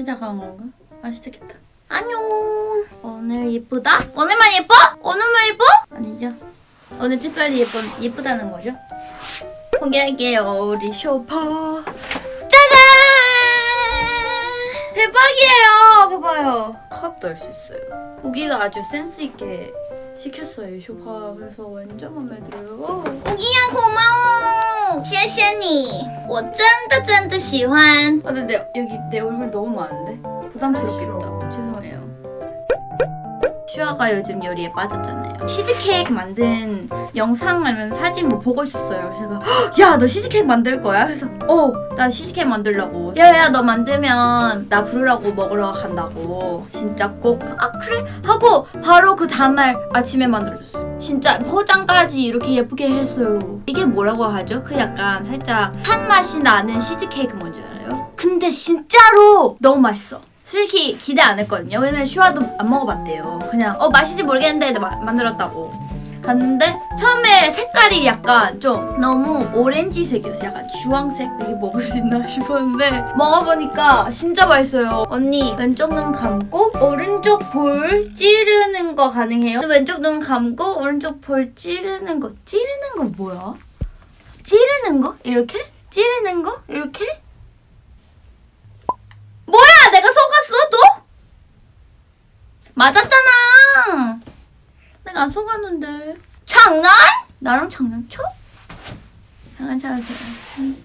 시작한 건가? 아 시작했다. 안녕. 오늘 예쁘다? 오늘만 예뻐? 오늘만 예뻐? 아니죠. 오늘 특별히 예쁜 예쁘다는 거죠. 공개할게요 우리 쇼파. 짜잔! 대박이에요. 봐봐요. 컵도 할 수 있어요. 고기가 아주 센스 있게 시켰어요 쇼파. 그래서 완전 마음에 들어요. 우기야 고마워. 谢谢你.我真的真的喜欢. 아 근데 여기 내 얼굴 너무 많은데 부담스럽겠다. 슈아가 요즘 요리에 빠졌잖아요. 치즈케이크 만든 영상 아니면 사진 뭐 보고 있었어요. 제가 야 너 치즈케이크 만들 거야? 그래서 어나 치즈케이크 만들려고. 야야 너 만들면 나 부르라고 먹으러 간다고. 진짜 꼭 아 그래 하고 바로 그 다음날 아침에 만들어줬어요. 진짜 포장까지 이렇게 예쁘게 했어요. 이게 뭐라고 하죠? 그 약간 살짝 한 맛이 나는 치즈케이크 뭔지 알아요? 근데 진짜로 너무 맛있어. 솔직히 기대 안 했거든요. 왜냐면 슈아도 안 먹어봤대요. 그냥 어 맛있지 모르겠는데 마- 만들었다고. 갔는데 처음에 색깔이 약간 좀 너무 오렌지색이었어. 약간 주황색 이게 먹을 수 있나 싶었는데 먹어보니까 진짜 맛있어요. 언니 왼쪽 눈 감고 오른쪽 볼 찌르는 거 가능해요? 왼쪽 눈 감고 오른쪽 볼 찌르는 거 찌르는 거 뭐야? 찌르는 거? 이렇게? 찌르는 거? 이렇게? 뭐야 내가 속았어 또? 맞았잖아 내가 안 속았는데 장난? 나랑 장난쳐? 장난쳐도 응.